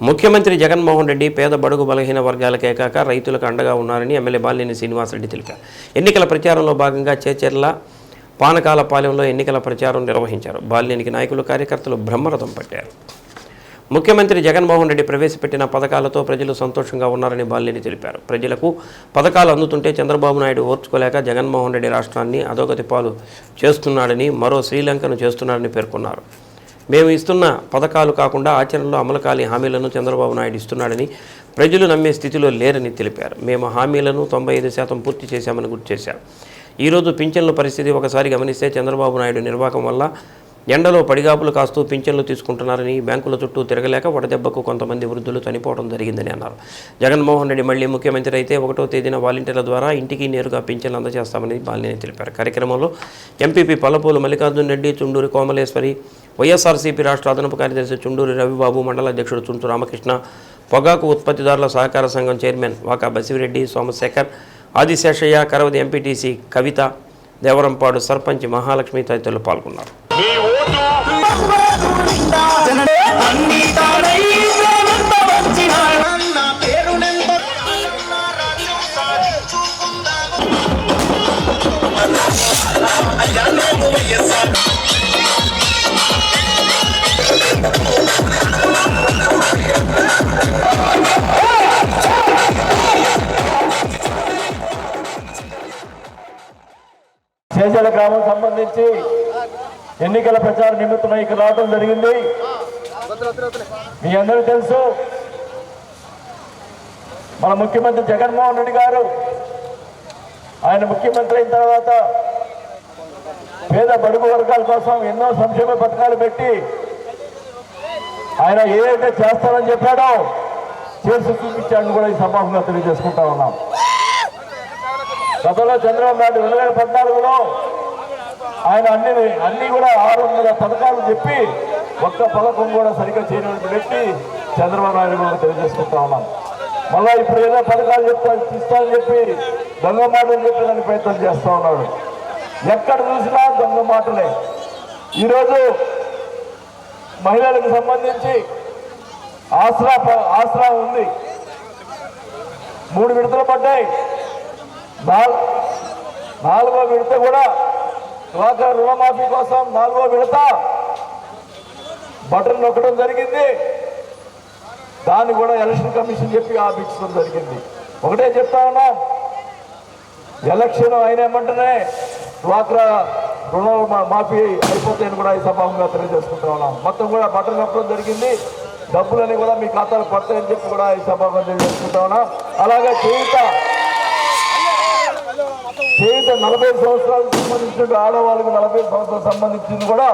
ముఖ్యమంత్రి జగన్మోహన్ రెడ్డి పేద బడుగు బలహీన వర్గాలకే కాక రైతులకు అండగా ఉన్నారని ఎమ్మెల్యే బాలినేని శ్రీనివాసరెడ్డి తెలిపారు. ఎన్నికల ప్రచారంలో భాగంగా చేచెర్ల పానకాల పాలెంలో ఎన్నికల ప్రచారం నిర్వహించారు. బాలినేనికి నాయకులు కార్యకర్తలు బ్రహ్మరథం పట్టారు. ముఖ్యమంత్రి జగన్మోహన్ రెడ్డి ప్రవేశపెట్టిన పథకాలతో ప్రజలు సంతోషంగా ఉన్నారని బాలినేని తెలిపారు. ప్రజలకు పథకాలు అందుతుంటే చంద్రబాబు నాయుడు ఓర్చుకోలేక జగన్మోహన్ రెడ్డి రాష్ట్రాన్ని అధోగతి పాలు చేస్తున్నాడని మరో శ్రీలంకను చేస్తున్నాడని పేర్కొన్నారు. మేము ఇస్తున్న పథకాలు కాకుండా ఆచరణలో అమలు కాని హామీలను చంద్రబాబు నాయుడు ఇస్తున్నాడని ప్రజలు నమ్మే స్థితిలో లేరని తెలిపారు. మేము హామీలను తొంభై ఐదు శాతం పూర్తి చేశామని గుర్తు చేశారు. ఈరోజు పింఛన్ల పరిస్థితి ఒకసారి గమనిస్తే చంద్రబాబు నాయుడు నిర్వాహకం వల్ల ఎండలో పడిగాపులు కాస్తూ పింఛన్లు తీసుకుంటున్నారని బ్యాంకుల చుట్టూ తిరగలేక వడదెబ్బకు కొంతమంది వృద్ధులు చనిపోవడం జరిగిందని అన్నారు. జగన్మోహన్ రెడ్డి మళ్ళీ ముఖ్యమంత్రి అయితే ఒకటో తేదీన వాలంటీర్ల ద్వారా ఇంటికి నేరుగా పింఛన్లు అందజేస్తామని బాలినేని తెలిపారు. కార్యక్రమంలో ఎంపీపీ పల్లపూలు మల్లికార్జున్ రెడ్డి చుండూరి కోమలేశ్వరి వైఎస్ఆర్సీపీ రాష్ట్ర అదనపు కార్యదర్శి చుండూరి రవిబాబు మండల అధ్యక్షుడు చుంచు రామకృష్ణ పొగాకు ఉత్పత్తిదారుల సహకార సంఘం చైర్మన్ వాకా బసిరెడ్డి సోమశేఖర్ ఆదిశేషయ్య కరవది ఎంపీటీసీ కవిత దేవరంపాడు సర్పంచ్ మహాలక్ష్మి తదితరులు పాల్గొన్నారు. మీ చేజల గ్రామం సంబంధించి ఎన్నికల ప్రచార నిమిత్తమై ఇక్కడ రావడం జరిగింది. మీ అందరూ తెలుసు మన ముఖ్యమంత్రి జగన్మోహన్ రెడ్డి గారు ఆయన ముఖ్యమంత్రి అయిన తర్వాత పేద బడుగు వర్గాల కోసం ఎన్నో సంక్షేమ పథకాలు పెట్టి ఆయన ఏదైతే చేస్తారని చెప్పాడో చేసి చూపించాడని కూడా ఈ సమాజంగా తెలియజేసుకుంటా ఉన్నాం. గతంలో చంద్రబాబు నాయుడు రెండు వేల పద్నాలుగులో ఆయన అన్ని అన్ని కూడా ఆరు వందల పథకాలు చెప్పి ఒక్క పథకం కూడా సరిగ్గా చేయనటువంటి వ్యక్తి చంద్రబాబు నాయుడు కూడా తెలియజేసుకుంటా ఉన్నాను. మళ్ళీ ఇప్పుడు ఏదో పథకాలు చెప్తా ఇస్తానని చెప్పి దొంగ మాటలు చెప్పి దాన్ని ప్రయత్నం చేస్తూ ఉన్నాడు. ఎక్కడ చూసినా దొంగ మాటలే. ఈరోజు మహిళలకు సంబంధించి ఆసరా ప- ఆసరా ఉంది. మూడు విడతలు పడ్డాయి. నాలుగో విడత కూడా డ్వాక్రా రుణమాఫీ కోసం నాలుగో విడత బటన్ నొక్కడం జరిగింది. దాన్ని కూడా ఎలక్షన్ కమిషన్ చెప్పి ఆపించడం జరిగింది. ఒకటే చెప్తా ఉన్నాం ఎలక్షన్ అయినామంటేనే డ్వాక్రా రుణ మాఫీ అయిపోతాయని కూడా ఈ సభాముగా తెలియజేసుకుంటా ఉన్నాం. మొత్తం కూడా బటన్ నొక్కడం జరిగింది. డబ్బులని కూడా మీ ఖాతాలు పడతాయని చెప్పి కూడా ఈ సభాగా తెలియజేసుకుంటా ఉన్నాం. అలాగే చేయుత చేత నలభై సంవత్సరాలకు సంబంధించిన ఆడవాళ్ళకి నలభై సంవత్సరాలకు సంబంధించింది కూడా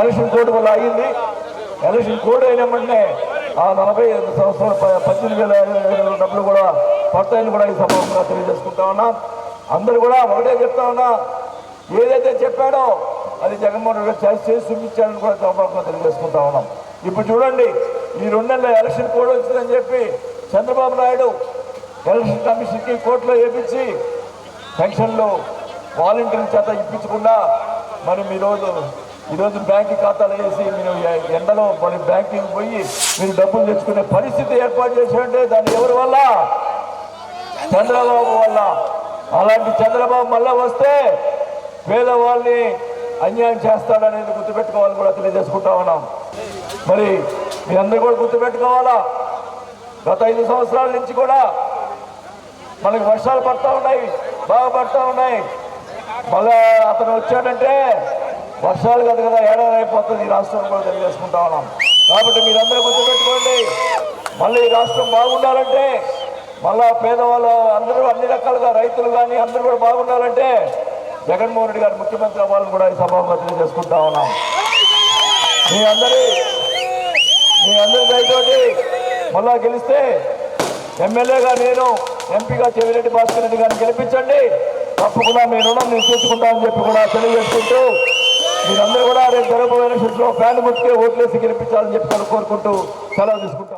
ఎలక్షన్ కోడ్ వల్ల అయింది. ఎలక్షన్ కోడ్ అయినమంటే ఆ నలభై ఐదు సంవత్సరాల పద్దెనిమిది వేల ఐదు వేల డబ్బులు కూడా పడతాయని కూడా ఈ సమావేశంగా తెలియజేసుకుంటా ఉన్నా. అందరూ కూడా ఒకటే చెప్తా ఉన్నా. ఏదైతే చెప్పాడో అది జగన్మోహన్ రెడ్డి చేసి చేసి చూపించాడని కూడా సమావేశంగా తెలియజేసుకుంటా ఉన్నాం. ఇప్పుడు చూడండి ఈ రెండు నెలల ఎలక్షన్ కోడ్ వచ్చిందని చెప్పి చంద్రబాబు నాయుడు ఎలక్షన్ కమిషన్కి కోర్టులో వేపించి పెన్షన్లు వాలంటీర్ల చేత ఇప్పించకుండా మనం ఈరోజు ఈరోజు బ్యాంక్ ఖాతాలు వేసి మీరు ఎండలో మరి బ్యాంకింగ్ పోయి మీరు డబ్బులు తెచ్చుకునే పరిస్థితి ఏర్పాటు చేసారంటే దాన్ని ఎవరి వల్ల? చంద్రబాబు వల్ల. అలాంటి చంద్రబాబు మళ్ళా వస్తే పేదవాళ్ళని అన్యాయం చేస్తాడనేది గుర్తుపెట్టుకోవాలని కూడా తెలియజేసుకుంటా ఉన్నాం. మరి మీ అందరూ కూడా గుర్తుపెట్టుకోవాలా? గత ఐదు సంవత్సరాల నుంచి కూడా మనకి వర్షాలు పడతా ఉన్నాయి. బాగా పడతా ఉన్నాయి. మళ్ళా అతను వచ్చాడంటే వర్షాలు కదా కదా ఏడాది అయిపోతుంది ఈ రాష్ట్రం కూడా తెలియజేసుకుంటా ఉన్నాం. కాబట్టి మీరందరూ గుర్తుపెట్టుకోండి మళ్ళీ ఈ రాష్ట్రం బాగుండాలంటే మళ్ళా పేదవాళ్ళు అందరూ అన్ని రకాలుగా రైతులు కానీ అందరూ కూడా బాగుండాలంటే జగన్మోహన్ రెడ్డి గారు ముఖ్యమంత్రి అవ్వాలని కూడా ఈ సభగా తెలియజేసుకుంటా ఉన్నాం. మీ అందరి మీ అందరి దయతోటి మళ్ళా గెలిస్తే ఎమ్మెల్యేగా నేను ఎంపీగా చెవిరెడ్డి భాస్కర్ రెడ్డి గారిని గెలిపించండి. తప్పకుండా మీ రుణం నేను చూసుకుంటానని చెప్పి కూడా తెలియజేసుకుంటూ మీరందరూ కూడా రేపు జరగబోయే ఎలక్షన్స్లో ఫ్యాన్ ముట్టుకే ఓట్లేసి గెలిపించాలని చెప్పి కోరుకుంటూ సెలవు తీసుకుంటాను